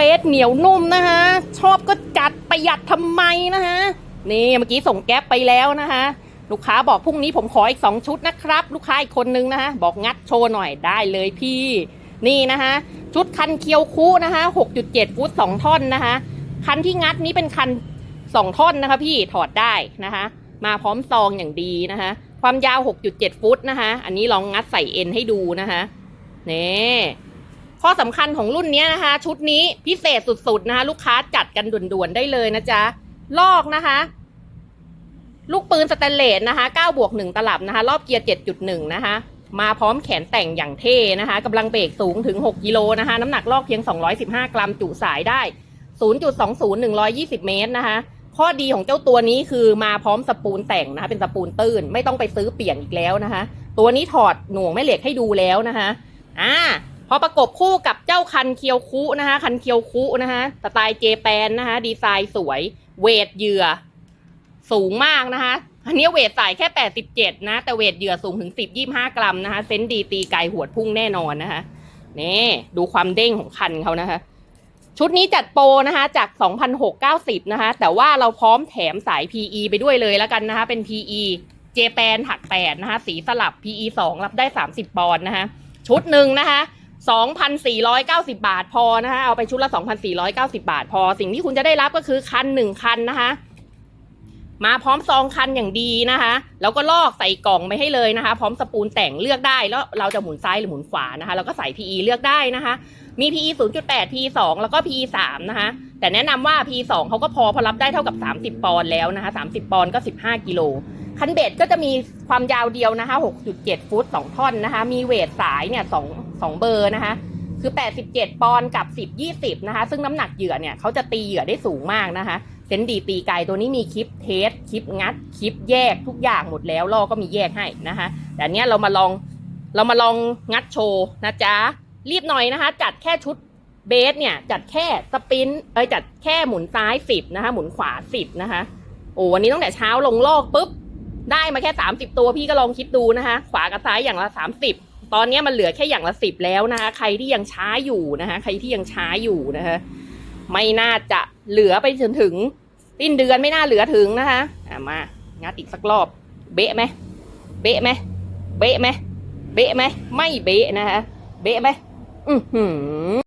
เบสเหนียวนุ่มนะคะชอบก็จัดประหยัดทำไมนะคะนี่เมื่อกี้ส่งแก๊ปไปแล้วนะคะลูกค้าบอกพรุ่งนี้ผมขออีก 2 ชุดนะครับ ลูกค้าอีกคนนึงนะคะบอกงัดโชว์หน่อยได้เลยพี่ นี่นะคะชุดคันเคียวคุนะคะ6.7 ฟุต 2 ท่อนนะคะคันที่งัดนี้เป็นคัน 2 ท่อนนะคะพี่ถอดได้นะคะมาพร้อมซองอย่างดีนะคะความยาว 6.7 ฟุตนะคะ อันนี้ลองงัดใส่เอ็นให้ดูนะคะนี่ ข้อสำคัญของรุ่นนี้นะคะ ชุดนี้พิเศษสุดๆนะคะ ลูกค้าจัดกันด่วนๆได้เลยนะจ๊ะ ลอกนะคะ ลูกปืนสแตนเลสนะคะ9บวก1ตลับนะคะ รอบเกียร์ 7.1 นะคะ มาพร้อมแขนแต่งอย่างเท่นะคะกำลังเบรกสูงถึง 6 กิโลนะคะ น้ำหนักลอกเพียง 215 กรัมจุสายได้ 0.20 120 เมตรนะคะ ข้อดีของเจ้าตัวนี้คือมาพร้อมสปูนแต่งนะคะ เป็นสปูนตื้น ไม่ต้องไปซื้อเปลี่ยนอีกแล้วนะคะ ตัวนี้ถอดหน่วงแม่เหล็กให้ดูแล้วนะคะ อ่า พอประกบคู่กับเจ้าคันเคียวคุนะคะ คันเคียวคุนะคะสไตล์เจแปนนะคะ ดีไซน์สวย เวทเหยื่อ สูงมากนะคะ อันนี้เวทใส่แค่ 87 นะ แต่เวทเหยื่อสูงถึง 10 25 กรัมนะคะ เซนดีตีไกลหวพุ่งแน่นอนนะคะนี่ดูความเด้งของคันเขานะคะ ชุดนี้จัดโปรนะคะ จาก 2,690 นะคะ แต่ว่าเราพร้อมแถมสาย PE ไปด้วยเลยแล้วกันนะคะ เป็น PE เจแปนถัก8นะคะ สีสลับ PE 2 รับได้ 30 ปอนด์นะคะ ชุดหนึ่งนะคะ 2,490 บาทพอนะคะเอาไปชุดละ 2,490 บาทพอ สิ่งที่คุณจะได้รับก็คือคันหนึ่งคันนะคะมาพร้อมซองคันอย่างดีนะคะ แล้วก็ลอกใส่กล่องไปให้เลยนะคะ พร้อมสปูนแต่งเลือกได้แล้วเราจะหมุนซ้ายหรือหมุนขวานะคะ แล้วก็ใส่ PE เลือกได้นะคะ มี PE 0.8 PE 2แล้วก็ PE 3นะคะ แต่แนะนำว่า PE 2เขาก็พอพอรับได้เท่ากับ 30 ปอนด์แล้วนะคะ 30 ปอนด์ก็ 15 กิโล คันเบ็ดก็จะมีความยาวเดียวนะคะ 6.7 ฟุต 2 ท่อนนะคะ มีเวทสายเนี่ย2 2 เบอร์นะคะคือ 87 ปอนด์กับ 10 20 นะคะ ซึ่งน้ำหนักเหยื่อเนี่ยเขาจะตีเหยื่อได้สูงมากนะคะ เซนดีตีไกลตัวนี้มีคลิปเทส คลิปงัด คลิปแยกทุกอย่างหมดแล้วลอก็มีแยกให้นะคะ แต่เนี้ยเรามาลองเรามาลองงัดโชว์นะจ๊ะ รีบหน่อยนะคะ จัดแค่ชุดเบสเนี่ย จัดแค่สปิน เอ้ยจัดแค่หมุนซ้ายสิบนะคะ หมุนขวาสิบนะคะ โอ้วันนี้ตั้งแต่เช้าลงลอกปุ๊บ ได้มาแค่สามสิบตัวพี่ก็ลองคิดดูนะคะ ขวากับซ้ายอย่างละสามสิบ ตอนนี้มันเหลือแค่อย่างละสิบแล้วนะคะใครที่ยังช้าอยู่นะคะใครที่ยังช้าอยู่นะคะไม่น่าจะเหลือไปจนถึงสิ้นเดือนไม่น่าเหลือถึงนะคะอะมางัดอีกสักรอบ เบะไหมเบะไหมเบะไหมเบะไหมไม่เบะนะคะเบะไหมอือหือ